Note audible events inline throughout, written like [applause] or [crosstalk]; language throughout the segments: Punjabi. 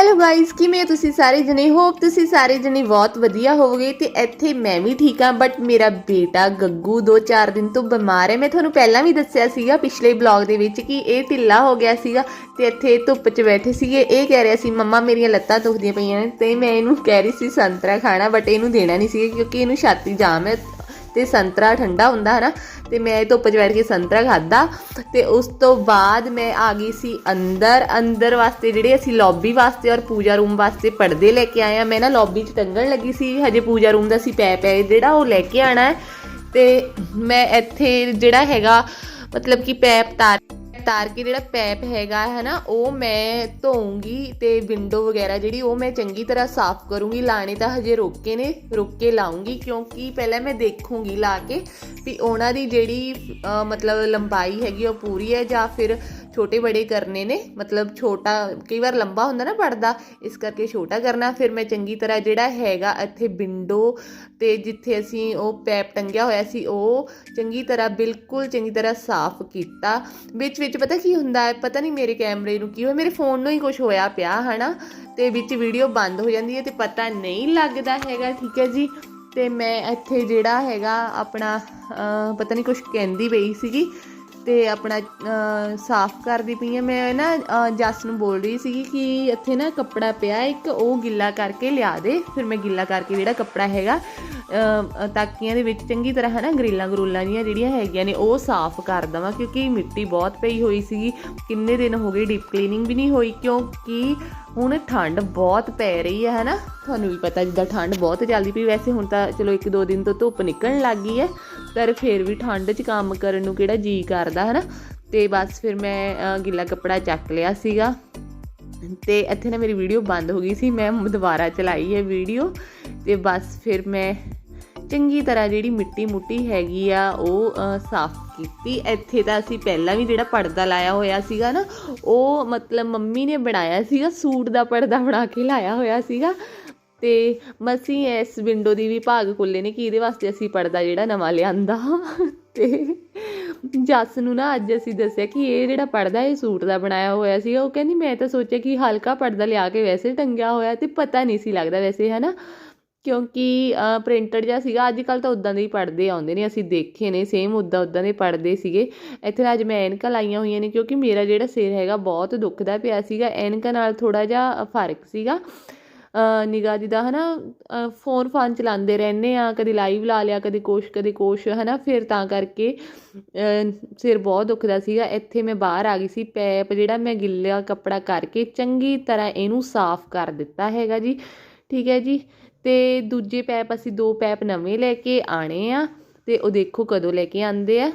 ਹੈਲੋ ਗਾਇਸ ਕਿਵੇਂ ਹੋ ਤੁਸੀਂ ਸਾਰੇ ਜਣੇ? ਹੋਪ ਤੁਸੀਂ ਸਾਰੇ ਜਣੇ ਬਹੁਤ ਵਧੀਆ ਹੋਵੋਗੇ ਤੇ ਇੱਥੇ ਮੈਂ ਵੀ ਠੀਕ ਹਾਂ ਬਟ ਮੇਰਾ ਬੇਟਾ ਗੱਗੂ 2-4 ਦਿਨ ਤੋਂ ਬਿਮਾਰ ਹੈ। ਮੈਂ ਤੁਹਾਨੂੰ ਪਹਿਲਾਂ ਵੀ ਦੱਸਿਆ ਸੀਗਾ ਪਿਛਲੇ ਬਲੌਗ ਦੇ ਵਿੱਚ ਕਿ ਇਹ ਢਿੱਲਾ ਹੋ ਗਿਆ ਸੀਗਾ ਤੇ ਇੱਥੇ ਧੁੱਪ 'ਚ ਬੈਠੇ ਸੀਗੇ। ਇਹ ਕਹਿ ਰਿਹਾ ਸੀ, ਮੰਮਾ, ਮੇਰੀਆਂ ਲੱਤਾਂ ਦੁਖਦੀਆਂ ਪਈਆਂ ਨੇ। ਤੇ ਮੈਂ ਇਹਨੂੰ ਕਹਿ ਰਹੀ ਸੀ, ਸੰਤਰਾ ਖਾਣਾ। ਬਟ ਇਹਨੂੰ ਦੇਣਾ ਨਹੀਂ ਸੀ ਕਿਉਂਕਿ ਇਹਨੂੰ ਛਾਤੀ ਜਾਮ ਹੈ। ਤੇ ਸੰਤਰਾ ਠੰਡਾ ਹੁੰਦਾ ਹੈ ਨਾ ਤੇ ਮੈਂ ਧੁੱਪ 'ਚ ਬੈਠ ਕੇ ਸੰਤਰਾ ਖਾਦਾ ਤੇ ਉਸ ਤੋਂ ਬਾਅਦ ਮੈਂ ਆ ਗਈ ਸੀ ਅੰਦਰ ਅੰਦਰ ਵਾਸਤੇ ਜਿਹੜੇ ਅਸੀਂ ਲੌਬੀ ਵਾਸਤੇ ਔਰ ਪੂਜਾ ਰੂਮ ਵਾਸਤੇ ਪਰਦੇ ਲੈ ਕੇ ਆਏ ਆ ਮੈਂ ਨਾ ਲੌਬੀ 'ਚ ਟੰਗਣ ਲੱਗੀ ਸੀ, ਹਜੇ ਪੂਜਾ ਰੂਮ ਦਾ ਸੀ ਪੈ ਪੈ ਜਿਹੜਾ ਉਹ ਲੈ ਕੇ ਆਣਾ ਹੈ, ਤੇ ਮੈਂ ਇੱਥੇ ਜਿਹੜਾ ਹੈਗਾ, ਮਤਲਬ ਕਿ ਪੈਪ ਤਾਰ ਤਾਰ ਕੇ ਜਿਹੜਾ ਪੈਪ ਹੈਗਾ ਹੈ ਨਾ ਉਹ ਮੈਂ ਧੋਉਂਗੀ ਤੇ ਵਿੰਡੋ ਵਗੈਰਾ ਜਿਹੜੀ ਉਹ ਮੈਂ ਚੰਗੀ ਤਰ੍ਹਾਂ ਸਾਫ਼ ਕਰੂੰਗੀ। ਲਾਣੇ ਤਾਂ ਹਜੇ ਰੋਕੇ ਨੇ, ਰੁੱਕ ਕੇ ਲਾਉਂਗੀ ਕਿਉਂਕਿ ਪਹਿਲਾਂ ਮੈਂ ਦੇਖੂੰਗੀ ਲਾ ਕੇ ਵੀ ਉਹਨਾਂ ਦੀ ਜਿਹੜੀ ਮਤਲਬ ਲੰਬਾਈ ਹੈਗੀ ਉਹ ਪੂਰੀ ਹੈ ਜਾਂ ਫਿਰ ਛੋਟੇ ਬੜੇ ਕਰਨੇ ਨੇ, ਮਤਲਬ ਛੋਟਾ, ਕਈ ਵਾਰ ਲੰਬਾ ਹੁੰਦਾ ਨਾ ਪੜਦਾ ਇਸ ਕਰਕੇ ਛੋਟਾ ਕਰਨਾ। ਫਿਰ ਮੈਂ ਚੰਗੀ ਤਰ੍ਹਾਂ ਜਿਹੜਾ ਹੈਗਾ ਇੱਥੇ ਵਿੰਡੋ ਤੇ ਜਿੱਥੇ ਅਸੀਂ ਉਹ ਪੈਪ ਟੰਗਿਆ ਹੋਇਆ ਸੀ, ਉਹ ਚੰਗੀ ਤਰ੍ਹਾਂ, ਬਿਲਕੁਲ ਚੰਗੀ ਤਰ੍ਹਾਂ ਸਾਫ਼ ਕੀਤਾ। ਵਿੱਚ ਵਿੱਚ ਪਤਾ ਕੀ ਹੁੰਦਾ ਹੈ, ਪਤਾ ਨਹੀਂ ਮੇਰੇ ਕੈਮਰੇ ਨੂੰ ਕੀ ਹੋਇਆ, ਮੇਰੇ ਫੋਨ ਨੂੰ ਹੀ ਕੁਝ ਹੋਇਆ ਪਿਆ, ਹਨਾ? ਤੇ ਵਿੱਚ ਵੀਡੀਓ ਬੰਦ ਹੋ ਜਾਂਦੀ ਹੈ ਤੇ ਪਤਾ ਨਹੀਂ ਲੱਗਦਾ ਹੈਗਾ, ਠੀਕ ਹੈ ਜੀ? ਤੇ ਮੈਂ ਇੱਥੇ ਜਿਹੜਾ ਹੈਗਾ ਆਪਣਾ ਪਤਾ ਨਹੀਂ ਕੁਝ ਕਹਿੰਦੀ ਪਈ ਸੀਗੀ। ਤੇ ਆਪਣਾ ਸਾਫ਼ ਕਰਦੀ ਪਈ ਆ ਮੈਂ ਨਾ ਜੱਸ ਨੂੰ ਬੋਲ ਰਹੀ ਸੀਗੀ ਕਿ ਇੱਥੇ ਨਾ ਕੱਪੜਾ ਪਿਆ ਇੱਕ ਉਹ ਗਿੱਲਾ ਕਰਕੇ ਲਿਆ ਦੇ। ਫਿਰ ਮੈਂ ਗਿੱਲਾ ਕਰਕੇ ਜਿਹੜਾ ਕੱਪੜਾ ਹੈਗਾ ਅਹ, ਤਾਕੀਆਂ ਦੇ ਵਿੱਚ ਚੰਗੀ ਤਰ੍ਹਾਂ ਹੈ ਨਾ ਗਰੀਲਾਂ ਗਰੂਲਾਂ ਦੀਆਂ ਜਿਹੜੀਆਂ ਹੈਗੀਆਂ ਨੇ ਉਹ ਸਾਫ਼ ਕਰ ਦਵਾਂ ਕਿਉਂਕਿ ਮਿੱਟੀ ਬਹੁਤ ਪਈ ਹੋਈ ਸੀਗੀ। ਕਿੰਨੇ ਦਿਨ ਹੋ ਗਏ ਡੀਪ ਕਲੀਨਿੰਗ ਵੀ ਨਹੀਂ ਹੋਈ ਕਿਉਂਕਿ ਹੁਣ ਠੰਡ ਬਹੁਤ ਪੈ ਰਹੀ ਹੈ ਹਨਾ। ਤੁਹਾਨੂੰ ਵੀ ਪਤਾ ਜਿੱਦਾਂ ਠੰਡ ਬਹੁਤ ਚੱਲਦੀ ਪਈ ਵੈਸੇ ਹੁਣ ਤਾਂ ਚਲੋ ਇੱਕ ਦੋ ਦਿਨ ਤੋਂ ਧੁੱਪ ਨਿਕਲਣ ਲੱਗ ਗਈ ਹੈ। ਪਰ ਫਿਰ ਵੀ ਠੰਡ 'ਚ ਕੰਮ ਕਰਨ ਨੂੰ ਕਿਹੜਾ ਜੀ ਕਰਦਾ, ਹਨਾ? ਤੇ ਬਸ ਫਿਰ ਮੈਂ ਗਿੱਲਾ ਕੱਪੜਾ ਚੱਕ ਲਿਆ ਸੀਗਾ। ਤੇ ਇੱਥੇ ਨਾ ਮੇਰੀ ਵੀਡੀਓ ਬੰਦ ਹੋ ਗਈ ਸੀ, ਮੈਂ ਦੁਬਾਰਾ ਚਲਾਈ ਹੈ ਵੀਡੀਓ। ਤੇ ਬਸ ਫਿਰ ਮੈਂ ਚੰਗੀ ਤਰ੍ਹਾਂ ਜਿਹੜੀ ਮਿੱਟੀ ਮੁੱਟੀ ਹੈਗੀ ਆ, ਉਹ ਸਾਫ਼ ਕੀਤੀ। ਇੱਥੇ ਤਾਂ ਅਸੀਂ ਪਹਿਲਾਂ ਵੀ ਜਿਹੜਾ ਪਰਦਾ ਲਾਇਆ ਹੋਇਆ ਸੀਗਾ ਨਾ, ਉਹ ਮਤਲਬ ਮੰਮੀ ਨੇ ਬਣਾਇਆ ਸੀਗਾ, ਸੂਟ ਦਾ ਪਰਦਾ ਬਣਾ ਕੇ ਲਾਇਆ ਹੋਇਆ ਸੀਗਾ। ਤੇ ਮਸੀਂ ਇਸ ਵਿੰਡੋ ਦੀ ਵੀ ਭਾਗ ਖੁੱਲੇ ਨੇ ਕਿ ਇਹਦੇ ਵਾਸਤੇ ਅਸੀਂ ਪਰਦਾ ਜਿਹੜਾ ਨਵਾਂ ਲਿਆਂਦਾ। ਤੇ ਜੱਸ ਨੂੰ ਨਾ ਅੱਜ ਅਸੀਂ ਦੱਸਿਆ ਕਿ ਇਹ ਜਿਹੜਾ ਪਰਦਾ ਇਹ ਸੂਟ ਦਾ ਬਣਾਇਆ ਹੋਇਆ ਸੀਗਾ ਉਹ ਕਹਿੰਦੀ ਮੈਂ ਤਾਂ ਸੋਚਿਆ ਕਿ ਹਲਕਾ ਪਰਦਾ ਲਿਆ ਕੇ ਵੈਸੇ ਟੰਗਿਆ ਹੋਇਆ ਤੇ ਪਤਾ ਨਹੀਂ ਸੀ ਲੱਗਦਾ ਵੈਸੇ ਹੈ ਨਾ ਕਿਉਂਕਿ ਪ੍ਰਿੰਟਡ ਜਿਹਾ ਸੀਗਾ ਅੱਜ ਕੱਲ ਤਾਂ ਉਦਾਂ ਦੇ ਹੀ ਪੜਦੇ ਆਉਂਦੇ ਨੇ, ਅਸੀਂ ਦੇਖੇ ਨੇ ਸੇਮ ਉਦਾਂ ਉਦਾਂ ਦੇ ਪੜਦੇ ਸੀਗੇ। ਇੱਥੇ ਅੱਜ ਮੈਂ ਐਨਕਾਂ ਲਾਈਆਂ ਹੋਈਆਂ ਨੇ, ਕਿਉਂਕਿ ਮੇਰਾ ਜਿਹੜਾ ਸਿਰ ਹੈਗਾ ਬਹੁਤ ਦੁਖਦਾ ਪਿਆ ਸੀਗਾ। ਐਨਕਾਂ ਨਾਲ ਥੋੜਾ ਜਿਹਾ ਫ਼ਰਕ ਸੀਗਾ। ਨਿਗਾਹ ਦੀ ਦਾ ਹਨਾ? ਅ, ਫੋਨ ਫਾਨ ਚਲਾਉਂਦੇ ਰਹਿੰਦੇ ਹਾਂ ਕਦੇ ਲਾਈਵ ਲਾ ਲਿਆ ਕਦੇ ਕੁਛ ਕਦੇ ਕੁਛ ਹੈ ਨਾ ਫਿਰ ਤਾਂ ਕਰਕੇ ਸਿਰ ਬਹੁਤ ਦੁਖਦਾ ਸੀਗਾ। ਇੱਥੇ ਮੈਂ ਬਾਹਰ ਆ ਗਈ ਸੀ ਪੈਪ ਜਿਹੜਾ ਮੈਂ ਗਿੱਲਾ ਕੱਪੜਾ ਕਰਕੇ ਚੰਗੀ ਤਰ੍ਹਾਂ ਇਹਨੂੰ ਸਾਫ਼ ਕਰ ਦਿੱਤਾ ਹੈਗਾ ਜੀ। ਠੀਕ ਹੈ ਜੀ? ਅਤੇ ਦੂਜੇ ਪੈਪ ਅਸੀਂ ਦੋ ਪੈਪ ਨਵੇਂ ਲੈ ਕੇ ਆਉਣੇ ਆ ਅਤੇ ਉਹ ਦੇਖੋ ਕਦੋਂ ਲੈ ਕੇ ਆਉਂਦੇ ਆ।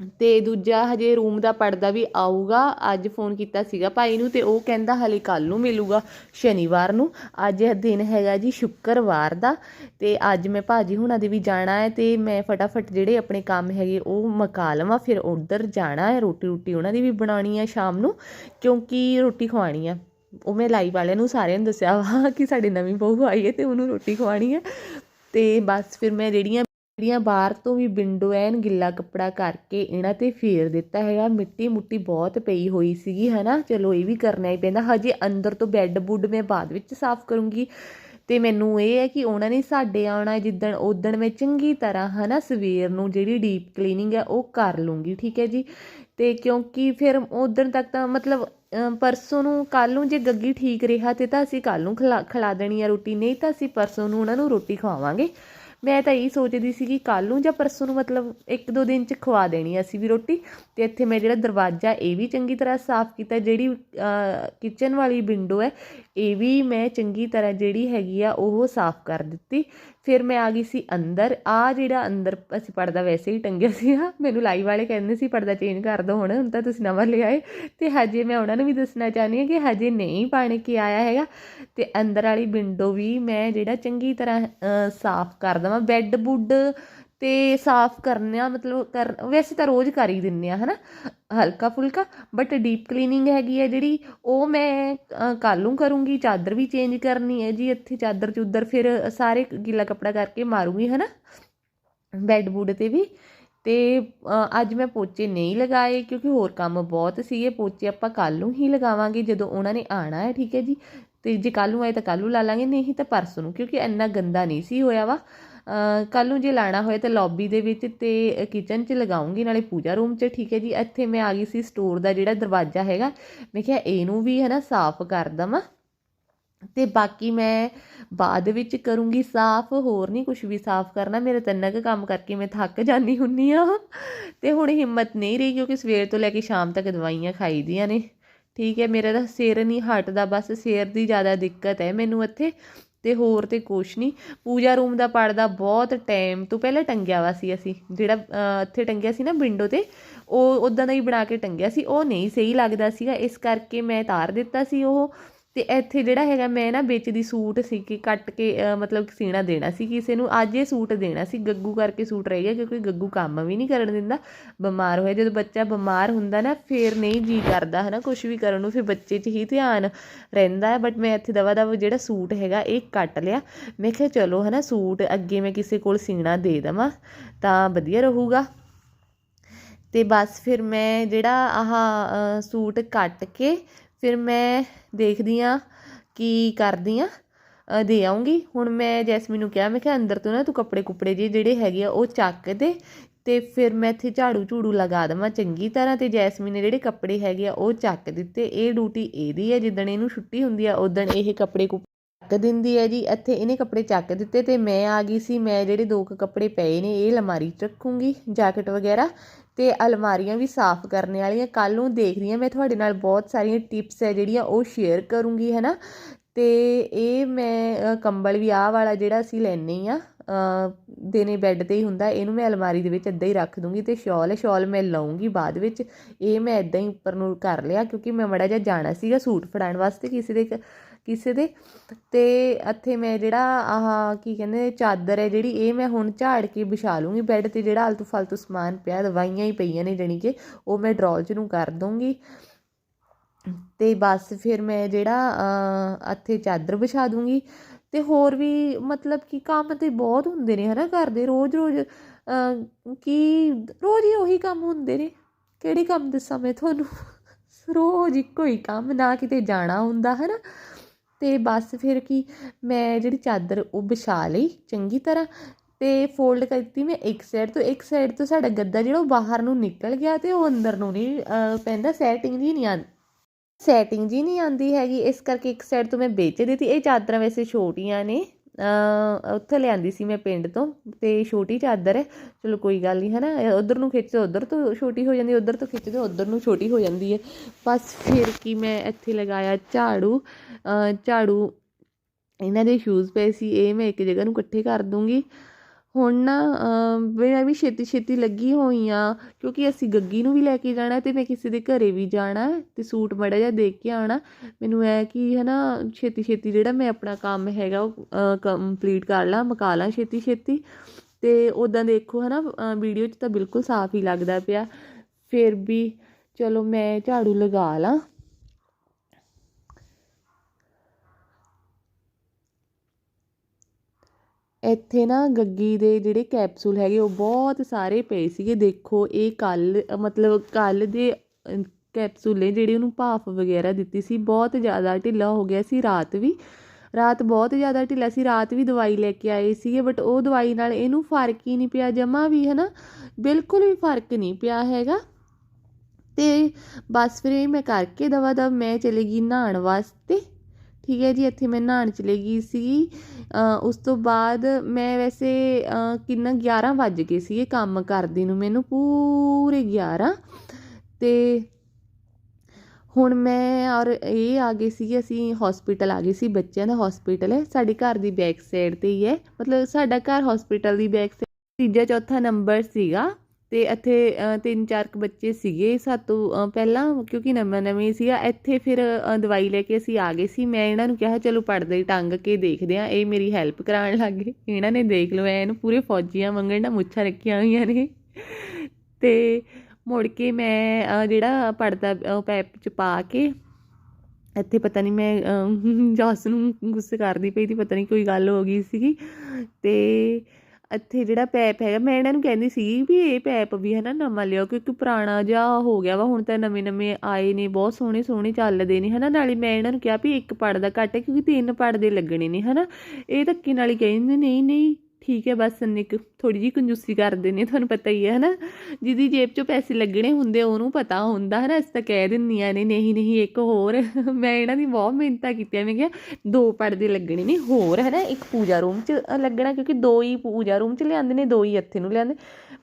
ਅਤੇ ਦੂਜਾ ਹਜੇ ਰੂਮ ਦਾ ਪਰਦਾ ਵੀ ਆਊਗਾ। ਅੱਜ ਫੋਨ ਕੀਤਾ ਸੀਗਾ ਭਾਈ ਨੂੰ ਅਤੇ ਉਹ ਕਹਿੰਦਾ ਹਲੇ ਕੱਲ੍ਹ ਨੂੰ ਮਿਲੂਗਾ, ਸ਼ਨੀਵਾਰ ਨੂੰ। ਅੱਜ ਦਿਨ ਹੈਗਾ ਜੀ ਸ਼ੁੱਕਰਵਾਰ ਦਾ ਅਤੇ ਅੱਜ ਮੈਂ ਭਾਜੀ ਹੁਣਾਂ ਦੇ ਵੀ ਜਾਣਾ ਹੈ ਅਤੇ ਮੈਂ ਫਟਾਫਟ ਜਿਹੜੇ ਆਪਣੇ ਕੰਮ ਹੈਗੇ ਉਹ ਮੁਕਾ ਲਵਾਂ, ਫਿਰ ਉੱਧਰ ਜਾਣਾ ਹੈ। ਰੋਟੀ ਰੋਟੀ ਉਹਨਾਂ ਦੀ ਵੀ ਬਣਾਉਣੀ ਹੈ ਸ਼ਾਮ ਨੂੰ, ਕਿਉਂਕਿ ਰੋਟੀ ਖਵਾਉਣੀ ਹੈ। ਉਹ ਮੈਂ ਲਾਈਵ ਵਾਲਿਆਂ ਨੂੰ ਸਾਰਿਆਂ ਨੂੰ ਦੱਸਿਆ ਵਾ ਕਿ ਸਾਡੇ ਨਵੀਂ ਬਹੂ ਆਈ ਹੈ ਅਤੇ ਉਹਨੂੰ ਰੋਟੀ ਖਵਾਉਣੀ ਹੈ। ਅਤੇ ਬਸ ਫਿਰ ਮੈਂ ਜਿਹੜੀਆਂ ਜਿਹੜੀਆਂ ਬਾਹਰ ਤੋਂ ਵੀ ਵਿੰਡੋ ਐਨ ਗਿੱਲਾ ਕੱਪੜਾ ਕਰਕੇ ਇਹਨਾਂ ਤੇ ਫੇਰ ਦਿੱਤਾ ਹੈਗਾ ਮਿੱਟੀ ਮੁੱਟੀ ਬਹੁਤ ਪਈ ਹੋਈ ਸੀਗੀ ਹੈ ਨਾ ਚਲੋ ਇਹ ਵੀ ਕਰਨਾ ਹੀ ਪੈਂਦਾ। ਹਜੇ ਅੰਦਰ ਤੋਂ ਬੈੱਡ ਬੁੱਡ ਮੈਂ ਬਾਅਦ ਵਿੱਚ ਸਾਫ਼ ਕਰੂੰਗੀ। ਅਤੇ ਮੈਨੂੰ ਇਹ ਹੈ ਕਿ ਉਹਨਾਂ ਨੇ ਸਾਡੇ ਆਉਣਾ ਜਿੱਦਣ ਉਦਣ ਮੈਂ ਚੰਗੀ ਤਰ੍ਹਾਂ ਹੈ ਨਾ ਸਵੇਰ ਨੂੰ ਜਿਹੜੀ ਡੀਪ ਕਲੀਨਿੰਗ ਹੈ ਉਹ ਕਰ ਲੂੰਗੀ, ਠੀਕ ਹੈ ਜੀ? ਅਤੇ ਕਿਉਂਕਿ ਫਿਰ ਉਦਣ ਤੱਕ ਤਾਂ ਮਤਲਬ ਪਰਸੋਂ ਨੂੰ, ਕੱਲ੍ਹ ਨੂੰ ਜੇ ਗੱਗੀ ਠੀਕ ਰਿਹਾ ਤੇ ਤਾਂ ਅਸੀਂ ਕੱਲ੍ਹ ਨੂੰ ਖਿਲਾ ਖਿਲਾ ਦੇਣੀ ਆ ਰੋਟੀ, ਨਹੀਂ ਤਾਂ ਅਸੀਂ ਪਰਸੋਂ ਨੂੰ ਉਹਨਾਂ ਨੂੰ ਰੋਟੀ ਖਵਾਵਾਂਗੇ। ਮੈਂ ਤਾਂ ਇਹੀ ਸੋਚਦੀ ਸੀ ਕਿ ਕੱਲ ਨੂੰ ਜਾਂ ਪਰਸੋਂ ਨੂੰ ਮਤਲਬ ਇੱਕ ਦੋ ਦਿਨ ਚ ਖਵਾ ਦੇਣੀ ਅਸੀਂ ਵੀ ਰੋਟੀ ਤੇ ਇੱਥੇ ਮੈਂ ਜਿਹੜਾ ਦਰਵਾਜ਼ਾ ਇਹ ਵੀ ਚੰਗੀ ਤਰ੍ਹਾਂ ਸਾਫ਼ ਕੀਤਾ, ਜਿਹੜੀ ਕਿਚਨ ਵਾਲੀ ਵਿੰਡੋ ਹੈ, ਇਹ ਵੀ ਮੈਂ ਚੰਗੀ ਤਰ੍ਹਾਂ ਜਿਹੜੀ ਹੈਗੀ ਆ ਉਹ ਸਾਫ਼ ਕਰ ਦਿੱਤੀ ਫਿਰ ਮੈਂ ਆ ਗਈ ਸੀ ਅੰਦਰ। ਆ ਜਿਹੜਾ ਅੰਦਰ ਅਸੀਂ ਪਰਦਾ ਵੈਸੇ ਹੀ ਟੰਗਿਆ ਸੀਗਾ। ਮੈਨੂੰ ਲਾਈਵ ਵਾਲੇ ਕਹਿੰਦੇ ਸੀ ਪਰਦਾ ਚੇਂਜ ਕਰ ਦਿਓ ਹੁਣ ਹੁਣ ਤਾਂ ਤੁਸੀਂ ਨਵਾਂ ਲਿਆਏ। ਆਏ ਤੇ ਹਜੇ ਮੈਂ ਉਹਨਾਂ ਨੂੰ ਵੀ ਦੱਸਣਾ ਚਾਹੁੰਦੀ ਹਾਂ ਕਿ ਹਜੇ ਨਹੀਂ ਬਣ ਕੇ ਆਇਆ ਹੈਗਾ। ਤੇ ਅੰਦਰ ਵਾਲੀ ਵਿੰਡੋ ਵੀ ਮੈਂ ਜਿਹੜਾ ਚੰਗੀ ਤਰ੍ਹਾਂ ਸਾਫ਼ ਕਰ ਦਵਾਂ। ਬੈੱਡ ਬੁੱਡ ਅਤੇ ਸਾਫ਼ ਕਰਨਾ ਮਤਲਬ ਕਰ, ਵੈਸੇ ਤਾਂ ਰੋਜ਼ ਕਰ ਹੀ ਦਿੰਦੇ ਹਾਂ ਹੈ ਨਾ ਹਲਕਾ ਫੁਲਕਾ ਬਟ ਡੀਪ ਕਲੀਨਿੰਗ ਹੈਗੀ ਹੈ ਜਿਹੜੀ, ਉਹ ਮੈਂ ਕੱਲ੍ਹ ਨੂੰ ਕਰੂੰਗੀ, ਚਾਦਰ ਵੀ ਚੇਂਜ ਕਰਨੀ ਹੈ ਜੀ ਇੱਥੇ, ਚਾਦਰ ਚੁੱਦਰ ਫਿਰ ਸਾਰੇ ਗਿੱਲਾ ਕੱਪੜਾ ਕਰਕੇ ਮਾਰੂੰਗੀ ਨਾ ਬੈੱਡ ਬੁੱਡ ਤੇ ਵੀ, ਤੇ ਅੱਜ ਮੈਂ ਪੋਚੇ ਨਹੀਂ ਲਗਾਏ ਕਿਉਂਕਿ ਹੋਰ ਕੰਮ ਬਹੁਤ ਸੀਗੇ ਪੋਚੇ ਆਪਾਂ ਕੱਲ ਨੂੰ ਹੀ ਲਗਾਵਾਂਗੇ ਜਦੋਂ ਉਹਨਾਂ ਨੇ ਆਣਾ ਹੈ, ਠੀਕ ਹੈ ਜੀ? ਤੇ ਜੇ ਕੱਲ੍ਹ ਨੂੰ ਆਏ ਤਾਂ ਕੱਲ੍ਹ ਨੂੰ ਲਾ ਲਾਂਗੇ, ਨਹੀਂ ਤਾਂ ਪਰਸੋਂ ਨੂੰ, ਕਿਉਂਕਿ ਇੰਨਾ ਗੰਦਾ ਨਹੀਂ ਸੀ ਹੋਇਆ ਵਾ। ਕੱਲ੍ਹ ਨੂੰ ਜੇ ਲਾਣਾ ਹੋਏ ਤਾਂ ਲੌਬੀ ਦੇ ਵਿੱਚ ਤੇ ਕਿਚਨ 'ਚ ਲਗਾਉਂਗੀ, ਨਾਲੇ ਪੂਜਾ ਰੂਮ 'ਚ, ਠੀਕ ਹੈ ਜੀ। ਇੱਥੇ ਮੈਂ ਆ ਗਈ ਸੀ ਸਟੋਰ ਦਾ ਜਿਹੜਾ ਦਰਵਾਜ਼ਾ ਹੈਗਾ। ਮੈਂ ਕਿਹਾ ਇਹਨੂੰ ਵੀ ਹੈ ਨਾ ਸਾਫ਼ ਕਰ ਦਵਾਂ। ਤੇ ਬਾਕੀ ਮੈਂ ਬਾਅਦ ਵਿੱਚ ਕਰੂੰਗੀ ਸਾਫ਼, ਹੋਰ ਨਹੀਂ ਕੁਝ ਵੀ ਸਾਫ਼ ਕਰਨਾ। ਮੇਰੇ ਤਿੰਨ ਕੁ ਕੰਮ ਕਰਕੇ ਮੈਂ ਥੱਕ ਜਾਂਦੀ ਹੁੰਨੀ ਆ। ਤੇ ਹੁਣ ਹਿੰਮਤ ਨਹੀਂ ਰਹੀ, ਕਿਉਂਕਿ ਸਵੇਰ ਤੋਂ ਲੈ ਕੇ ਸ਼ਾਮ ਤੱਕ ਦਵਾਈਆਂ ਖਾਈ ਦੀਆਂ ਨੇ। ਠੀਕ ਹੈ, ਮੇਰਾ ਤਾਂ ਸਿਰ ਨਹੀਂ ਹਟਦਾ, ਬਸ ਸਿਰ ਦੀ ਜ਼ਿਆਦਾ ਦਿੱਕਤ ਹੈ ਮੈਨੂੰ ਇੱਥੇ। ਤੇ ਹੋਰ ਤੇ ਕੁਛ ਨਹੀਂ ਪੂਜਾ ਰੂਮ ਦਾ ਪਰਦਾ ਬਹੁਤ ਟਾਈਮ ਤੋਂ ਪਹਿਲਾਂ ਟੰਗਿਆ ਵਾ ਸੀ ਅਸੀਂ। ਜਿਹੜਾ ਇੱਥੇ ਟੰਗਿਆ ਸੀ ਨਾ ਵਿੰਡੋ ਤੇ, ਉਹ ਉਦਾਂ ਦਾ ਹੀ ਬਣਾ ਕੇ ਟੰਗਿਆ ਸੀ। ਉਹ ਨਹੀਂ ਸਹੀ ਲੱਗਦਾ ਸੀਗਾ। ਇਸ ਕਰਕੇ ਮੈਂ ਉਤਾਰ ਦਿੱਤਾ ਸੀ ਉਹ। ਅਤੇ ਇੱਥੇ ਜਿਹੜਾ ਹੈਗਾ, ਮੈਂ ਨਾ ਵਿੱਚ ਦੀ ਸੂਟ ਸੀ ਕਿ ਕੱਟ ਕੇ ਮਤਲਬ ਸੀਣਾ ਦੇਣਾ ਸੀ ਕਿਸੇ ਨੂੰ। ਅੱਜ ਇਹ ਸੂਟ ਦੇਣਾ ਸੀ, ਗੱਗੂ ਕਰਕੇ ਸੂਟ ਰਹਿ ਗਿਆ, ਕਿਉਂਕਿ ਗੱਗੂ ਕੰਮ ਵੀ ਨਹੀਂ ਕਰਨ ਦਿੰਦਾ। ਬਿਮਾਰ ਹੋਇਆ, ਜਦੋਂ ਬੱਚਾ ਬਿਮਾਰ ਹੁੰਦਾ ਨਾ, ਫੇਰ ਨਹੀਂ ਜੀ ਕਰਦਾ ਹੈ ਨਾ ਕੁਝ ਵੀ ਕਰਨ ਨੂੰ, ਫਿਰ ਬੱਚੇ 'ਚ ਹੀ ਧਿਆਨ ਰਹਿੰਦਾ ਹੈ। ਬਟ ਮੈਂ ਇੱਥੇ ਦਵਾ ਦਵਾ ਜਿਹੜਾ ਸੂਟ ਹੈਗਾ, ਇਹ ਕੱਟ ਲਿਆ। ਮੈਂ ਕਿਹਾ, ਚਲੋ ਹੈ ਨਾ ਸੂਟ ਅੱਗੇ ਮੈਂ ਕਿਸੇ ਕੋਲ ਸੀਣਾ ਦੇ ਦੇਵਾਂ, ਤਾਂ ਵਧੀਆ ਰਹੂਗਾ। ਤੇ ਬਸ ਫਿਰ ਮੈਂ ਜਿਹੜਾ ਆਹ ਸੂਟ ਕੱਟ ਕੇ ਫਿਰ ਮੈਂ ਦੇਖਦੀ ਹਾਂ ਕੀ ਕਰਦੀ ਹਾਂ ਦੇ ਆਉਂਗੀ ਹੁਣ ਮੈਂ ਜੈਸਮੀਨ ਨੂੰ ਕਿਹਾ, ਮੈਂ ਕਿਹਾ ਅੰਦਰ ਤੋਂ ਨਾ ਤੂੰ ਕੱਪੜੇ ਕੁਪੜੇ ਜੇ ਜਿਹੜੇ ਹੈਗੇ ਆ, ਉਹ ਚੱਕ ਦੇ ਤੇ ਫਿਰ ਮੈਂ ਇੱਥੇ ਝਾੜੂ ਝੂੜੂ ਲਗਾ ਦੇਵਾਂ ਚੰਗੀ ਤਰ੍ਹਾਂ ਤੇ ਜੈਸਮੀਨ ਨੇ ਜਿਹੜੇ ਕੱਪੜੇ ਹੈਗੇ ਆ, ਉਹ ਚੱਕ ਦਿੱਤੇ। ਇਹ ਡਿਊਟੀ ਇਹਦੀ ਹੈ ਜਿੱਦਣ ਇਹਨੂੰ ਛੁੱਟੀ ਹੁੰਦੀ ਆ ਉਦਣ ਇਹ ਕੱਪੜੇ ਕੁ ਚੱਕ ਦਿੰਦੀ ਹੈ ਜੀ। ਇੱਥੇ ਇਹਨੇ ਕੱਪੜੇ ਚੱਕ ਦਿੱਤੇ ਤੇ ਮੈਂ ਆ ਗਈ ਸੀ। ਮੈਂ ਜਿਹੜੇ ਦੋ ਕੁ ਕੱਪੜੇ ਪਏ ਨੇ, ਇਹ ਲਮਾਰੀ 'ਚ ਰੱਖੂੰਗੀ, ਜੈਕਟ ਵਗੈਰਾ ਤੇ ਅਲਮਾਰੀਆਂ ਵੀ ਸਾਫ਼ ਕਰਨ ਵਾਲੀਆਂ। ਕੱਲ ਨੂੰ ਦੇਖਦੀ ਹਾਂ ਮੈਂ ਤੁਹਾਡੇ ਨਾਲ ਬਹੁਤ ਸਾਰੀਆਂ ਟਿਪਸ ਹੈ ਜਿਹੜੀਆਂ ਉਹ ਸ਼ੇਅਰ ਕਰੂੰਗੀ, ਹੈ ਨਾ? ਤੇ ਇਹ ਮੈਂ ਕੰਬਲ ਵੀ ਆਹ ਵਾਲਾ ਜਿਹੜਾ ਅਸੀਂ ਲੈਨੇ ਆ ਦੇਨੇ ਬੈੱਡ ਤੇ ਹੀ ਹੁੰਦਾ, ਇਹਨੂੰ ਮੈਂ ਅਲਮਾਰੀ ਦੇ ਵਿੱਚ ਇੱਦਾਂ ਹੀ ਰੱਖ ਦੂੰਗੀ ਤੇ ਸ਼ਾਲ ਹੈ, ਸ਼ਾਲ ਮੈਂ ਲਾਉਂਗੀ ਬਾਅਦ ਵਿੱਚ। ਇਹ ਮੈਂ ਇੱਦਾਂ ਹੀ ਉੱਪਰ ਨੂੰ ਕਰ ਲਿਆ ਕਿਉਂਕਿ ਮੈਂ ਮੜਾ ਜਿਹਾ ਜਾਣਾ ਸੀਗਾ ਸੂਟ ਫੜਾਉਣ ਵਾਸਤੇ ਕਿਸੇ ਦੇ ਕਿਸੇ ਦੇ। ਅਤੇ ਇੱਥੇ ਮੈਂ ਜਿਹੜਾ ਆਹ ਕੀ ਕਹਿੰਦੇ ਚਾਦਰ ਹੈ ਜਿਹੜੀ ਇਹ ਮੈਂ ਹੁਣ ਝਾੜ ਕੇ ਵਿਛਾ ਲੂੰਗੀ ਬੈੱਡ ਤੇ ਜਿਹੜਾ ਆਲਤੂ ਫਾਲਤੂ ਸਮਾਨ ਪਿਆ ਦਵਾਈਆਂ ਹੀ ਪਈਆਂ ਨੇ ਜਾਣੀ ਕਿ ਉਹ ਮੈਂ ਡਰਾਲ 'ਚ ਨੂੰ ਕਰ ਦੂੰਗੀ ਤੇ ਬਸ ਫਿਰ ਮੈਂ ਜਿਹੜਾ ਇੱਥੇ ਚਾਦਰ ਵਿਛਾ ਦੂੰਗੀ ਤੇ ਹੋਰ ਵੀ ਮਤਲਬ ਕਿ ਕੰਮ ਤੇ ਬਹੁਤ ਹੁੰਦੇ ਨੇ ਹਨਾ ਘਰ ਦੇ ਰੋਜ਼-ਰੋਜ਼ ਅਹ, ਕੀ ਰੋਜ਼ ਹੀ ਉਹੀ ਕੰਮ ਹੁੰਦੇ ਨੇ। ਕਿਹੜੇ ਕੰਮ ਦੱਸਾਂ ਮੈਂ ਤੁਹਾਨੂੰ? ਰੋਜ਼ ਇੱਕੋ ਹੀ ਕੰਮ ਨਾ ਕਿਤੇ ਜਾਣਾ ਹੁੰਦਾ ਹਨਾ? ਅਤੇ ਬਸ ਫਿਰ ਕੀ, ਮੈਂ ਜਿਹੜੀ ਚਾਦਰ ਉਹ ਵਿਛਾ ਲਈ ਚੰਗੀ ਤਰ੍ਹਾਂ ਅਤੇ ਫੋਲਡ ਕਰਤੀ ਮੈਂ ਇੱਕ ਸਾਈਡ ਤੋਂ, ਇੱਕ ਸਾਈਡ ਤੋਂ ਸਾਡਾ ਗੱਦਾ ਜਿਹੜਾ ਉਹ ਬਾਹਰ ਨੂੰ ਨਿਕਲ ਗਿਆ ਅਤੇ ਉਹ ਅੰਦਰ ਨੂੰ ਨਹੀਂ ਪੈਂਦਾ ਸੈਟਿੰਗ ਜੀ ਨਹੀਂ ਆਂ ਸੈਟਿੰਗ ਜੀ ਨਹੀਂ ਆਂਦੀ ਹੈਗੀ, ਇਸ ਕਰਕੇ ਇੱਕ ਸਾਈਡ ਤੋਂ ਮੈਂ ਵੇਚ ਦਿੱਤੀ, ਇਹ ਚਾਦਰਾਂ ਵੈਸੇ ਛੋਟੀਆਂ ਨੇ। ਉੱਥੇ ਲਿਆਂਦੀ ਸੀ ਮੈਂ ਪਿੰਡ ਤੋਂ ਤੇ ਛੋਟੀ ਚਾਦਰ ਹੈ। ਚਲੋ ਕੋਈ ਗੱਲ ਨਹੀਂ ਹੈ ਨਾ ਉਧਰ ਨੂੰ ਖਿੱਚੋ, ਉਧਰ ਤੋਂ ਛੋਟੀ ਹੋ ਜਾਂਦੀ ਉਧਰ ਤੋਂ ਖਿੱਚਦੇ ਉਧਰ ਨੂੰ ਛੋਟੀ ਹੋ ਜਾਂਦੀ ਹੈ। ਬਸ ਫਿਰ ਕੀ ਮੈਂ ਇੱਥੇ ਲਗਾਇਆ ਝਾੜੂ। ਝਾੜੂ ਇਹਨਾਂ ਦੇ ਸ਼ੂਜ਼ ਪਏ ਸੀ, ਇਹ ਮੈਂ ਇੱਕ ਜਗ੍ਹਾ ਨੂੰ ਇਕੱਠੇ ਕਰ ਦੂੰਗੀ। ਹੁਣ ਨਾ ਮੈਂ ਵੀ ਛੇਤੀ ਛੇਤੀ ਲੱਗੀ ਹੋਈ ਆ, ਕਿਉਂਕਿ ਅਸੀਂ ਗੱਗੀ ਨੂੰ ਵੀ ਲੈ ਕੇ ਜਾਣਾ ਅਤੇ ਮੈਂ ਕਿਸੇ ਦੇ ਘਰੇ ਵੀ ਜਾਣਾ ਅਤੇ ਸੂਟ ਮਾੜਾ ਜਿਹਾ ਦੇਖ ਕੇ ਆਉਣਾ। ਮੈਨੂੰ ਐ ਕਿ ਹੈ ਨਾ ਛੇਤੀ ਛੇਤੀ ਜਿਹੜਾ ਮੈਂ ਆਪਣਾ ਕੰਮ ਹੈਗਾ, ਉਹ ਕੰਪਲੀਟ ਕਰ ਲਾਂ, ਮੁਕਾ ਲਾਂ ਛੇਤੀ ਛੇਤੀ। ਅਤੇ ਉਦਾਂ ਦੇਖੋ ਹੈ ਨਾ ਵੀਡੀਓ 'ਚ ਤਾਂ ਬਿਲਕੁਲ ਸਾਫ਼ ਹੀ ਲੱਗਦਾ ਪਿਆ। ਫਿਰ ਵੀ ਚਲੋ ਮੈਂ ਝਾੜੂ ਲਗਾ ਲਾਂ। ਇੱਥੇ ਨਾ ਗੱਗੀ ਦੇ ਜਿਹੜੇ ਕੈਪਸੂਲ ਹੈਗੇ, ਉਹ ਬਹੁਤ ਸਾਰੇ ਪਏ ਸੀਗੇ। ਦੇਖੋ, ਇਹ ਕੱਲ੍ਹ ਮਤਲਬ ਕੱਲ੍ਹ ਦੇ ਕੈਪਸੂਲ ਨੇ ਜਿਹੜੇ ਉਹਨੂੰ ਭਾਫ ਵਗੈਰਾ ਦਿੱਤੀ ਸੀ, ਬਹੁਤ ਜ਼ਿਆਦਾ ਢਿੱਲਾ ਹੋ ਗਿਆ ਸੀ ਰਾਤ ਵੀ। ਰਾਤ ਬਹੁਤ ਜ਼ਿਆਦਾ ਢਿੱਲਾ ਸੀ, ਰਾਤ ਵੀ ਦਵਾਈ ਲੈ ਕੇ ਆਏ ਸੀਗੇ ਬਟ ਉਹ ਦਵਾਈ ਨਾਲ ਇਹਨੂੰ ਫ਼ਰਕ ਹੀ ਨਹੀਂ ਪਿਆ, ਜਮਾ ਵੀ ਹੈ ਨਾ ਬਿਲਕੁਲ ਵੀ ਫ਼ਰਕ ਨਹੀਂ ਪਿਆ ਹੈਗਾ। ਤੇ ਬਸ ਫਿਰ ਇਹ ਮੈਂ ਕਰਕੇ ਦਵਾ ਦਵ ਮੈਂ ਚਲੇ ਗਈ ਨਹਾਉਣ ਵਾਸਤੇ। ਠੀਕ ਹੈ ਜੀ, ਇੱਥੇ ਮੈਂ ਨਹਾਉਣ ਚਲੇ ਗਈ ਸੀ। ਉਸ ਤੋਂ ਬਾਅਦ ਮੈਂ ਵੈਸੇ ਕਿੰਨਾ 11 ਵੱਜ ਗਏ ਸੀਗੇ ਕੰਮ ਕਰਦੀ ਨੂੰ, ਮੈਨੂੰ ਪੂਰੇ 11 ਤੇ ਹੁਣ ਮੈਂ ਔਰ ਇਹ ਆ ਗਏ ਸੀਗੇ ਅਸੀਂ ਹਸਪੀਟਲ ਆ ਗਏ ਸੀ, ਬੱਚਿਆਂ ਦਾ ਹਸਪੀਟਲ ਹੈ। ਸਾਡੇ ਘਰ ਦੀ ਬੈਕ ਸਾਈਡ ਤੇ ਹੀ ਹੈ। ਮਤਲਬ ਸਾਡਾ ਘਰ ਹਸਪੀਟਲ ਦੀ ਬੈਕ ਸਾਈਡ ਤੀਜਾ ਚੌਥਾ ਨੰਬਰ ਸੀਗਾ। ਤੇ ਇੱਥੇ ਤਿੰਨ ਚਾਰ ਕੁ ਬੱਚੇ ਸੀਗੇ ਸਾਤੋਂ ਅ, ਪਹਿਲਾਂ ਕਿਉਂਕਿ ਨਵਾਂ ਨਵੇਂ ਸੀਗਾ ਇੱਥੇ ਫਿਰ ਦਵਾਈ ਲੈ ਕੇ ਅਸੀਂ ਆ ਗਏ ਸੀ। ਮੈਂ ਇਹਨਾਂ ਨੂੰ ਕਿਹਾ ਚਲੋ ਪੜਦੇ ਟੰਗ ਕੇ ਦੇਖਦੇ ਆ ਇਹ ਮੇਰੀ ਹੈਲਪ ਕਰਾਉਣ ਲੱਗ। ਗਏ ਇਹਨਾਂ ਨੇ ਦੇਖ ਲਓ ਐ ਇਹਨੂੰ ਪੂਰੇ ਫੌਜੀਆਂ ਮੰਗਣ ਦਾ ਮੁੱਛਾਂ ਰੱਖੀਆਂ ਹੋਈਆਂ ਨੇ। ਤੇ ਮੁੜ ਕੇ ਮੈਂ ਜਿਹੜਾ ਪੜਦਾ ਪੈਪ ਚ ਪਾ ਕੇ ਇੱਥੇ ਪਤਾ ਨਹੀਂ ਮੈਂ ਅਮ, ਜੱਸ ਨੂੰ ਗੁੱਸੇ ਕਰਦੀ ਪਈ ਸੀ ਪਤਾ ਨਹੀਂ ਕੋਈ ਗੱਲ ਹੋ ਗਈ ਸੀਗੀ। ਤੇ ਇੱਥੇ ਜਿਹੜਾ ਪੈਪ ਹੈਗਾ, ਮੈਂ ਇਹਨਾਂ ਨੂੰ ਕਹਿੰਦੀ ਸੀ ਵੀ ਇਹ ਪੈਪ ਵੀ ਹੈ ਨਾ ਨਵਾਂ ਲਿਓ ਕਿਉਂਕਿ ਪੁਰਾਣਾ ਜਿਹਾ ਹੋ ਗਿਆ ਵਾ, ਹੁਣ ਤਾਂ ਨਵੇਂ ਨਵੇਂ ਆਏ ਨੇ, ਬਹੁਤ ਸੋਹਣੇ ਸੋਹਣੇ ਚੱਲਦੇ ਨੇ, ਹਨਾ? ਨਾਲੇ ਮੈਂ ਇਹਨਾਂ ਨੂੰ ਕਿਹਾ ਵੀ ਇੱਕ ਪੜਦਾ ਘੱਟ ਹੈ, ਕਿਉਂਕਿ ਤਿੰਨ ਪੜਦੇ ਲੱਗਣੇ ਨੇ, ਹਨਾ? ਇਹ ਧੱਕੇ ਨਾਲ ਹੀ ਕਹਿੰਦੇ ਨਹੀਂ ਨਹੀਂ ਠੀਕ ਹੈ, ਬਸ ਨਿਕ ਥੋੜੀ ਜੀ ਕੰਜੂਸੀ ਕਰਦੇ ਨੇ, ਤੁਹਾਨੂੰ ਪਤਾ ਹੀ ਹੈ, ਹਨਾ? ਜਿਹਦੀ ਜੇਬ 'ਚੋਂ ਪੈਸੇ ਲੱਗਣੇ ਹੁੰਦੇ, ਉਹਨੂੰ ਪਤਾ ਹੁੰਦਾ, ਹਨਾ? ਅਸੀਂ ਤਾਂ ਕਹਿ ਦਿੰਦੀਆਂ ਨੇ ਨਹੀਂ ਨਹੀਂ ਇੱਕ ਹੋਰ। [laughs] ਮੈਂ ਇਹਨਾਂ ਦੀ ਬਹੁਤ ਮਿਹਨਤਾਂ ਕੀਤੀਆਂ, ਮੈਂ ਕਿਹਾ ਦੋ ਪਰਦੇ ਲੱਗਣੇ ਨੇ, ਹੋਰ ਹੈ ਨਾ ਇੱਕ ਪੂਜਾ ਰੂਮ 'ਚ ਲੱਗਣਾ, ਕਿਉਂਕਿ ਦੋ ਹੀ ਪੂਜਾ ਰੂਮ 'ਚ ਲਿਆਂਦੇ ਨੇ, ਦੋ ਹੀ ਇੱਥੇ ਨੂੰ ਲਿਆਂਦੇ।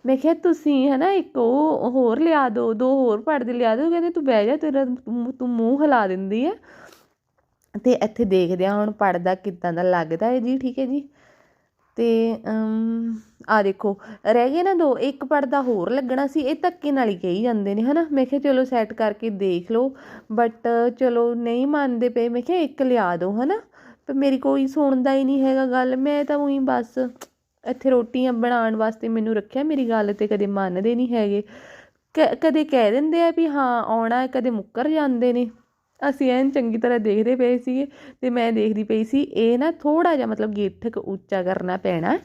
ਮੈਂ ਕਿਹਾ ਤੁਸੀਂ ਹੈ ਨਾ ਇੱਕ ਉਹ ਹੋਰ ਲਿਆ ਦਿਓ ਦੋ ਹੋਰ ਪਰਦੇ ਲਿਆ ਦਿਓ, ਕਹਿੰਦੇ ਤੂੰ ਬਹਿ ਜਾ, ਤੇਰਾ ਤੂੰ ਮੂੰਹ ਹਿਲਾ ਦਿੰਦੀ ਹੈ ਤੇ ਇੱਥੇ ਦੇਖਦੇ ਹਾਂ ਹੁਣ ਪੜਦਾ ਕਿੱਦਾਂ ਦਾ ਲੱਗਦਾ ਹੈ ਜੀ, ਠੀਕ ਹੈ ਜੀ? ਤੇ ਆ ਦੇਖੋ, ਰਹਿ ਗਏ ਨਾ ਦੋ, ਇੱਕ ਪੜਦਾ ਹੋਰ ਲੱਗਣਾ ਸੀ, ਇਹ ਧੱਕੇ ਨਾਲ ਹੀ ਕਹੀ ਜਾਂਦੇ ਨੇ ਹੈ ਨਾ ਮੈਂ ਕਿਹਾ ਚਲੋ ਸੈੱਟ ਕਰਕੇ ਦੇਖ ਲਓ ਬਟ ਚਲੋ ਨਹੀਂ ਮੰਨਦੇ ਪਏ, ਮੈਂ ਕਿਹਾ ਇੱਕ ਲਿਆ ਦਿਓ ਨਾ ਪਰ ਮੇਰੀ ਕੋਈ ਸੁਣਦਾ ਹੀ ਨਹੀਂ ਹੈਗਾ ਗੱਲ, ਮੈਂ ਤਾਂ ਉਹੀ ਬਸ ਇੱਥੇ ਰੋਟੀਆਂ ਬਣਾਉਣ ਵਾਸਤੇ ਮੈਨੂੰ ਰੱਖਿਆ, ਮੇਰੀ ਗੱਲ ਤੇ ਕਦੇ ਮੰਨਦੇ ਨਹੀਂ ਹੈਗੇ। ਕ- ਕਦੇ ਕਹਿ ਦਿੰਦੇ ਆ ਵੀ ਹਾਂ, ਆਉਣਾ ਕਦੇ ਮੁੱਕਰ ਜਾਂਦੇ ਨੇ। ਅਸੀਂ ਐਨ ਚੰਗੀ ਤਰ੍ਹਾਂ ਦੇਖਦੇ ਪਏ ਸੀਗੇ ਤੇ ਮੈਂ ਦੇਖਦੀ ਪਈ ਸੀ, ਇਹ ਨਾ ਥੋੜਾ ਜਿਹਾ ਮਤਲਬ ਗੇਠਕ ਉੱਚਾ ਕਰਨਾ ਪੈਣਾ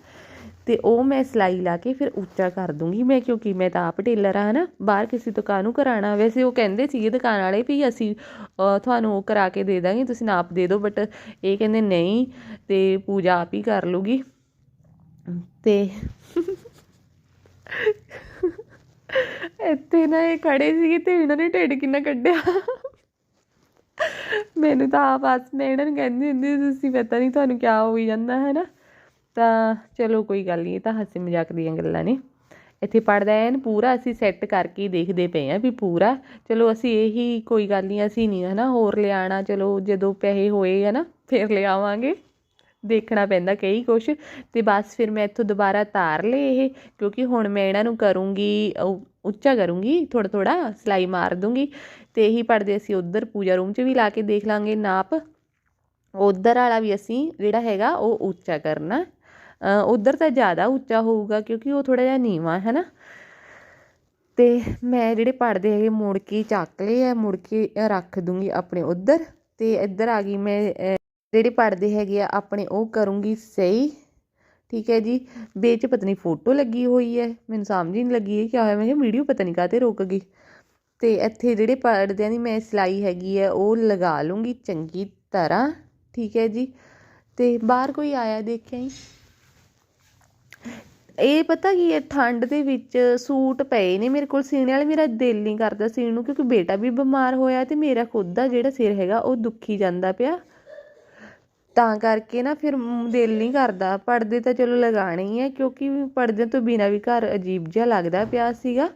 ਤੇ ਉਹ ਮੈਂ ਸਿਲਾਈ ਲਾ ਕੇ ਫਿਰ ਉੱਚਾ ਕਰ ਦੂੰਗੀ। ਮੈਂ ਕਿਉਂਕਿ ਮੈਂ ਤਾਂ ਆਪ ਟੇਲਰ ਆ ਹਨਾ ਬਾਹਰ ਕਿਸੇ ਦੁਕਾਨ ਨੂੰ ਕਰਾਣਾ ਵੈਸੇ ਉਹ ਕਹਿੰਦੇ ਸੀਗੇ ਦੁਕਾਨ ਵਾਲੇ ਵੀ ਅਸੀਂ ਤੁਹਾਨੂੰ ਉਹ ਕਰਾ ਕੇ ਦੇ ਦਾਂਗੇ, ਤੁਸੀਂ ਨਾਪ ਦੇ ਦਿਓ ਬਟ ਇਹ ਕਹਿੰਦੇ ਨਹੀਂ ਤੇ ਪੂਜਾ ਆਪ ਹੀ ਕਰ ਲੂਗੀ। ਤੇ ਇੱਥੇ ਨਾ ਇਹ ਖੜੇ ਸੀਗੇ ਤੇ ਇਹਨਾਂ ਨੇ ਢਿੱਡ ਕਿੰਨਾ ਕੱਢਿਆ। ਮੈਨੂੰ ਤਾਂ ਆਪ ਬਸ ਮੈਂ ਇਹਨਾਂ ਨੂੰ ਕਹਿੰਦੀ ਹੁੰਦੀ ਸੀ, ਤੁਸੀਂ ਪਤਾ ਨਹੀਂ ਤੁਹਾਨੂੰ ਕਿਆ ਹੋਈ ਜਾਂਦਾ ਹੈ ਨਾ ਤਾਂ ਚਲੋ ਕੋਈ ਗੱਲ ਨਹੀਂ ਇਹ ਤਾਂ ਹਾਸੇ ਮਜ਼ਾਕ ਦੀਆਂ ਗੱਲਾਂ ਨੇ। ਇੱਥੇ ਪੜਦਾ ਐਨ ਪੂਰਾ ਅਸੀਂ ਸੈੱਟ ਕਰਕੇ ਹੀ ਦੇਖਦੇ ਪਏ ਆ ਵੀ ਪੂਰਾ। ਚਲੋ ਅਸੀਂ ਇਹੀ ਕੋਈ ਗੱਲ ਨਹੀਂ ਅਸੀਂ ਨਹੀਂ ਹਨਾ ਹੋਰ ਲਿਆਣਾ ਚਲੋ ਜਦੋਂ ਪੈਸੇ ਹੋਏ ਹੈ ਨਾ ਫਿਰ ਲਿਆਵਾਂਗੇ ਦੇਖਣਾ ਪੈਂਦਾ ਕਈ ਕੁਛ। ਤੇ ਬਸ ਫਿਰ ਮੈਂ ਇੱਥੋਂ ਦੁਬਾਰਾ ਤਾਰ ਲਏ ਇਹ ਕਿਉਂਕਿ ਹੁਣ ਮੈਂ ਇਹਨਾਂ ਨੂੰ ਕਰੂੰਗੀ ਉਹ ਉੱਚਾ ਕਰੂੰਗੀ ਥੋੜਾ ਥੋੜਾ ਸਿਲਾਈ ਮਾਰ ਦੂੰਗੀ। ਤੇ ਇਹੀ ਪੜਦੇ ਅਸੀਂ ਉਧਰ ਪੂਜਾ ਰੂਮ 'ਚ ਵੀ ਲਾ ਕੇ ਦੇਖ ਲਾਂਗੇ ਨਾਪ। ਉਧਰ ਵਾਲਾ ਵੀ ਅਸੀਂ ਜਿਹੜਾ ਹੈਗਾ ਉਹ ਉੱਚਾ ਕਰਨਾ। ਉਧਰ ਤਾਂ ਜ਼ਿਆਦਾ ਉੱਚਾ ਹੋਊਗਾ ਕਿਉਂਕਿ ਉਹ ਥੋੜਾ ਜਿਹਾ ਨੀਵਾਂ ਹੈ ਨਾ ਤੇ ਮੈਂ ਜਿਹੜੇ ਪੜਦੇ ਹੈਗੇ ਮੁੜ ਕੇ ਚੱਕ ਲਏ ਆ ਮੁੜ ਕੇ ਰੱਖ ਦੂੰਗੀ ਆਪਣੇ ਉਧਰ। ਤੇ ਇੱਧਰ ਆ ਗਈ ਮੈਂ ਅਹ, ਜਿਹੜੇ ਪੜਦੇ ਹੈਗੇ ਆ ਆਪਣੇ ਉਹ ਕਰੂੰਗੀ ਸਹੀ। ਠੀਕ ਹੈ ਜੀ। ਵਿੱਚ ਪਤਾ ਨਹੀਂ ਫੋਟੋ ਲੱਗੀ ਹੋਈ ਹੈ। ਮੈਨੂੰ ਸਮਝ ਹੀ ਨਹੀਂ ਲੱਗੀ ਇਹ ਕੀ ਹੋਇਆ। ਮੈਂ ਕਿਹਾ ਵੀਡੀਓ ਪਤਾ ਨਹੀਂ ਕਾਹਤੇ ਰੁਕ ਗਈ। ਤੇ ਇੱਥੇ ਜਿਹੜੇ ਪਰਦਿਆਂ ਦੀ ਮੈਂ ਸਿਲਾਈ ਹੈਗੀ ਹੈ, ਉਹ ਲਗਾ ਲੂੰਗੀ ਚੰਗੀ ਤਰ੍ਹਾਂ। ਠੀਕ ਹੈ ਜੀ। ਤੇ ਬਾਹਰ ਕੋਈ ਆਇਆ ਦੇਖਿਆ ਹੀ ਇਹ ਪਤਾ ਕੀ ਹੈ, ਠੰਡ ਦੇ ਵਿੱਚ ਸੂਟ ਪਏ ਨੇ ਮੇਰੇ ਕੋਲ। ਸੀਣੇ ਵਾਲੇ ਮੇਰਾ ਦਿਲ ਨਹੀਂ ਕਰਦਾ ਸੀਣ ਨੂੰ, ਕਿਉਂਕਿ ਬੇਟਾ ਵੀ ਬਿਮਾਰ ਹੋਇਆ ਤੇ ਮੇਰਾ ਖੁਦ ਦਾ ਜਿਹੜਾ ਸਿਰ ਹੈਗਾ, ਉਹ ਦੁਖੀ ਜਾਂਦਾ ਪਿਆ। ਤਾਂ ਕਰਕੇ ਨਾ ਫਿਰ ਦਿਲ ਨਹੀਂ ਕਰਦਾ। ਪਰਦੇ ਤਾਂ ਚਲੋ ਲਗਾਣੇ ਹੀ ਹੈ ਕਿਉਂਕਿ ਪਰਦਿਆਂ ਤੋਂ ਬਿਨਾਂ ਵੀ ਘਰ ਅਜੀਬ ਜਿਹਾ ਲੱਗਦਾ ਪਿਆ ਸੀਗਾ।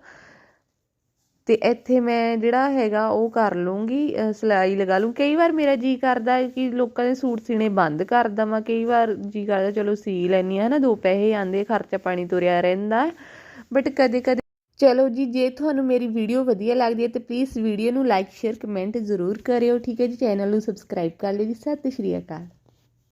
ਤੇ ਇੱਥੇ ਮੈਂ ਜਿਹੜਾ ਹੈਗਾ, ਉਹ ਕਰ ਲੂੰਗੀ ਸਿਲਾਈ ਲਗਾ ਲੂੰ। ਕਈ ਵਾਰ ਮੇਰਾ ਜੀ ਕਰਦਾ ਕਿ ਲੋਕਾਂ ਦੇ ਸੂਟ ਸੀਣੇ ਬੰਦ ਕਰ ਦਵਾਂ। ਕਈ ਵਾਰ ਜੀ ਕਰਦਾ, ਚਲੋ ਸੀ ਲੈਣੀ ਆ ਨਾ, ਦੋ ਪੈਸੇ ਆਂਦੇ ਖਰਚਾ ਪਾਣੀ ਤੁਰਿਆ ਰਹਿੰਦਾ ਬਟ ਕਦੇ ਕਦੇ ਚਲੋ ਜੀ, ਜੇ ਤੁਹਾਨੂੰ ਮੇਰੀ ਵੀਡੀਓ ਵਧੀਆ ਲੱਗਦੀ ਹੈ, ਤੇ ਪਲੀਜ਼ ਵੀਡੀਓ ਨੂੰ ਲਾਈਕ ਸ਼ੇਅਰ ਕਮੈਂਟ ਜ਼ਰੂਰ ਕਰਿਓ। ਠੀਕ ਹੈ ਜੀ ਚੈਨਲ ਨੂੰ ਸਬਸਕ੍ਰਾਈਬ ਕਰ ਲਿਓ ਜੀ। ਸਤਿ ਸ਼੍ਰੀ ਅਕਾਲ।